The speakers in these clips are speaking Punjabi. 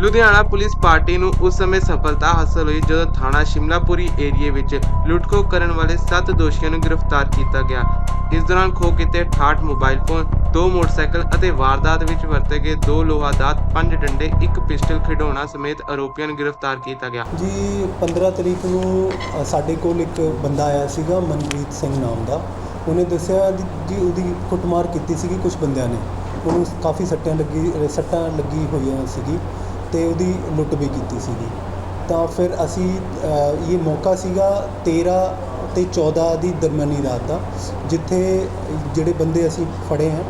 ਲੁਧਿਆਣਾ ਪੁਲਿਸ ਪਾਰਟੀ ਨੂੰ ਉਸ ਸਮੇਂ ਸਫਲਤਾ ਹਾਸਲ ਹੋਈ ਜਦੋਂ ਥਾਣਾ ਸ਼ਿਮਲਾਪੁਰੀ ਏਰੀਏ ਵਿੱਚ ਲੁੱਟਖੋ ਕਰਨ ਵਾਲੇ 7 ਦੋਸ਼ੀਆਂ ਨੂੰ ਗ੍ਰਿਫਤਾਰ ਕੀਤਾ ਗਿਆ। ਇਸ ਦੌਰਾਨ ਖੋਹ ਕੀਤੇ 68 ਮੋਬਾਈਲ ਫੋਨ, ਦੋ ਮੋਟਰਸਾਈਕਲ ਅਤੇ ਵਾਰਦਾਤ ਵਿੱਚ ਵਰਤੇ ਗਏ ਦੋ ਲੋਹਾ ਪੰਜ ਡੰਡੇ, ਇੱਕ ਪਿਸਟਲ ਖਿਡੌਣਾ ਸਮੇਤ ਆਰੋਪੀਆਂ ਨੂੰ ਗ੍ਰਿਫਤਾਰ ਕੀਤਾ ਗਿਆ। ਜੀ 15 ਤਰੀਕ ਨੂੰ ਸਾਡੇ ਕੋਲ ਇੱਕ ਬੰਦਾ ਆਇਆ ਸੀਗਾ, ਮਨਪ੍ਰੀਤ ਸਿੰਘ ਨਾਮ ਦਾ। ਉਹਨੇ ਦੱਸਿਆ ਜੀ ਉਹਦੀ ਕੁੱਟਮਾਰ ਕੀਤੀ ਸੀਗੀ ਕੁਝ ਬੰਦਿਆਂ ਨੇ। ਉਹਨੂੰ ਕਾਫੀ ਸੱਟਾਂ ਲੱਗੀ ਸੱਟਾਂ ਲੱਗੀ ਹੋਈਆਂ ਸੀਗੀ। ਤੇ ਉਹਦੀ ਲੁੱਟ ਵੀ ਕੀਤੀ ਸੀਗੀ। ਤਾਂ ਫਿਰ ਅਸੀਂ ਇਹ ਮੌਕਾ ਸੀਗਾ 13 ਤੇ 14 ਦੀ ਦਰਮਿਆਨੀ ਰਾਤ ਦਾ, ਜਿੱਥੇ ਜਿਹੜੇ ਬੰਦੇ ਅਸੀਂ ਫੜੇ ਹਨ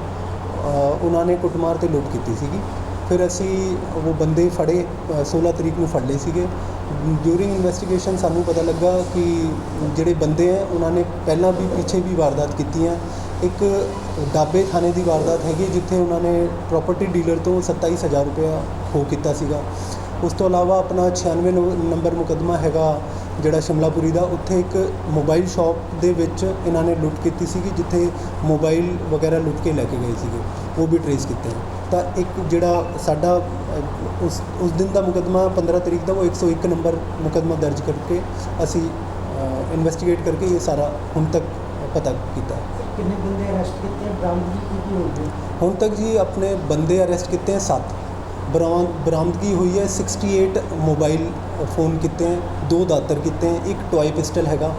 ਉਹਨਾਂ ਨੇ ਕੁੱਟਮਾਰ ਤੇ ਲੁੱਟ ਕੀਤੀ ਸੀਗੀ। ਫਿਰ ਅਸੀਂ ਉਹ ਬੰਦੇ ਫੜੇ ਅ, 16 ਤਰੀਕ ਨੂੰ ਫੜ ਲਏ ਸੀਗੇ। ਡਿਊਰਿੰਗ ਇਨਵੈਸਟੀਗੇਸ਼ਨ ਸਾਨੂੰ ਪਤਾ ਲੱਗਾ ਕਿ ਜਿਹੜੇ ਬੰਦੇ ਆ ਉਹਨਾਂ ਨੇ ਪਹਿਲਾਂ ਵੀ ਪਿੱਛੇ ਵੀ ਵਾਰਦਾਤ ਕੀਤੀਆਂ ਇੱਕ ਡਾਬੇ ਥਾਣੇ ਦੀ ਵਾਰਦਾਤ ਹੈਗੀ ਜਿੱਥੇ ਉਹਨਾਂ ਨੇ ਪ੍ਰਾਪਰਟੀ ਡੀਲਰ ਤੋਂ 27000 ਰੁਪਇਆ ਖੋਹ ਕੀਤਾ ਸੀਗਾ। ਉਸ ਤੋਂ ਇਲਾਵਾ ਆਪਣਾ 96 ਨੰਬ- ਨੰਬਰ ਮੁਕੱਦਮਾ ਹੈਗਾ ਜਿਹੜਾ ਸ਼ਿਮਲਾਪੁਰੀ ਦਾ ਉੱਥੇ ਇੱਕ ਮੋਬਾਈਲ ਸ਼ਾਪ ਦੇ ਵਿੱਚ ਇਹਨਾਂ ਨੇ ਲੁੱਟ ਕੀਤੀ ਸੀਗੀ ਜਿੱਥੇ ਮੋਬਾਈਲ ਵਗੈਰਾ ਲੁੱਟ ਕੇ ਲੈ ਕੇ ਗਏ ਸੀਗੇ। ਉਹ ਵੀ ਟਰੇਸ ਕੀਤੇ ਤਾਂ ਇੱਕ ਜਿਹੜਾ ਸਾਡਾ ਉਸ ਉਸ ਦਿਨ ਦਾ ਮੁਕਦਮਾ 15 ਤਰੀਕ ਦਾ ਉਹ 101 ਨੰਬਰ ਮੁਕਦਮਾ ਦਰਜ ਕਰਕੇ ਅਸੀਂ ਇਨਵੈਸਟੀਗੇਟ ਕਰਕੇ ਇਹ ਸਾਰਾ ਹੁਣ ਤੱਕ ਪਤਾ ਕੀਤਾ। ਕਿੰਨੇ ਬੰਦੇ ਅਰੈਸਟ ਕੀਤੇ ਬਰਾਮਦਗੀ ਕੀਤੀ ਹੋ? ਹੁਣ ਤੱਕ ਜੀ ਆਪਣੇ ਬੰਦੇ ਅਰੈਸਟ ਕੀਤੇ ਹੈ 7 ਬਰਾਮਦਗੀ ਹੋਈ ਹੈ 68 ਮੋਬਾਈਲ ਫੋਨ ਕੀਤੇ ਹੈ ਦੋ ਦਾਤਰ ਕੀਤੇ ਹੈ ਇੱਕ ਟੋਏ ਪਿਸਟਲ ਹੈਗਾ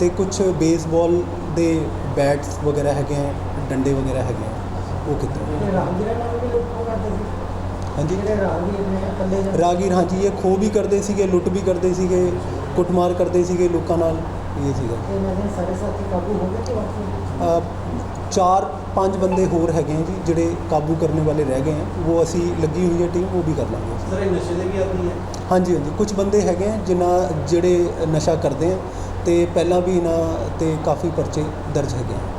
ਤੇ ਕੁਝ ਬੇਸਬਾਲ ਦੇ ਬੈਟਸ ਵਗੈਰਾ ਹੈਗੇ ਡੰਡੇ ਵਗੈਰਾ ਹੈਗੇ ਉਹ ਕੀਤੇ ਹਾਂਜੀ? ਰਾਗੀਰ ਹਾਂਜੀ ਇਹ ਖੋਹ ਵੀ ਕਰਦੇ ਸੀਗੇ ਲੁੱਟ ਵੀ ਕਰਦੇ ਸੀਗੇ ਕੁੱਟਮਾਰ ਕਰਦੇ ਸੀਗੇ ਲੋਕਾਂ ਨਾਲ ਇਹ ਸੀਗਾ। ਤੇ ਇਹਨਾਂ ਦੇ ਸਾਰੇ ਸਾਥੀ ਕਾਬੂ ਹੋ ਗਏ ਤੇ ਬਾਕੀ? ਅ, ਚਾਰ ਪੰਜ ਬੰਦੇ ਹੋਰ ਹੈਗੇ ਹੈ ਜੀ ਜਿਹੜੇ ਕਾਬੂ ਕਰਨ ਵਾਲੇ ਰਹਿ ਗਏ ਹੈ ਉਹ ਅਸੀਂ ਲੱਗੀ ਹੋਈ ਹੈ ਟੀਮ ਉਹ ਵੀ ਕਰ ਲਾਂਗੇ। ਸਰ ਇਹ ਨਸ਼ੇ ਦੇ ਵੀ ਆਦੀ ਹੈ ਹਾਂਜੀ ਹਾਂਜੀ ਕੁਝ ਬੰਦੇ ਹੈਗੇ ਆ ਜਿਨ੍ਹਾਂ ਜਿਹੜੇ ਨਸ਼ਾ ਕਰਦੇ ਆ ਤੇ ਪਹਿਲਾਂ ਵੀ ਇਹਨਾਂ ਤੇ ਕਾਫੀ ਪਰਚੇ ਦਰਜ ਹੈਗੇ ਆ।